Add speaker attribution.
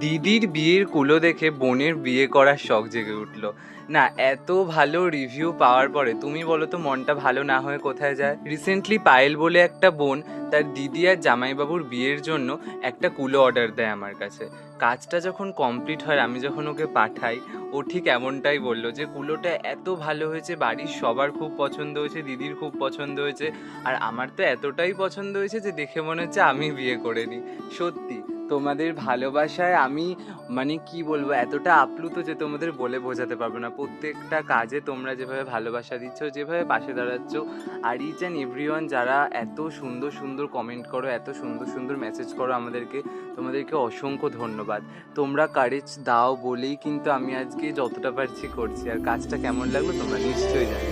Speaker 1: দিদির বিয়ের কুলো দেখে বোনের বিয়ে করার শখ জেগে উঠল। না, এত ভালো রিভিউ পাওয়ার পরে, তুমি বলো তো মনটা ভালো না হয়ে কোথায় যায়? রিসেন্টলি পায়েল বলে একটা বোন তার দিদি আর জামাইবাবুর বিয়ের জন্য একটা কুলো অর্ডার দেয় আমার কাছে। কাজটা যখন কমপ্লিট হয়, আমি যখন ওকে পাঠাই, ও ঠিক এমনটাই বলল যে, কুলোটা এত ভালো হয়েছে, বাড়ির সবার খুব পছন্দ হয়েছে, দিদির খুব পছন্দ হয়েছে, আর আমার তো এতটাই পছন্দ হয়েছে যে, দেখে মনে হচ্ছে আমি বিয়ে করে নিই। সত্যি তোমাদের ভালোবাসায় আমি মানে কি বলব, এতটা আপ্লুত যে তোমাদের বলে বোঝাতে পারব না। প্রত্যেকটা কাজে তোমরা যেভাবে ভালোবাসা দিচ্ছ, যেভাবে পাশে দাঁড়াচ্ছ, আর ইচ অ্যান্ড এভরিওয়ান যারা এত সুন্দর সুন্দর কমেন্ট করো, এত সুন্দর সুন্দর মেসেজ করো আমাদেরকে, তোমাদেরকে অসংখ্য ধন্যবাদ। তোমরা কারেজ দাও বলেই কিন্তু আমি আজকে যতটা পারছি করছি, আর কাজটা কেমন লাগল তোমরা নিশ্চয়ই জানো।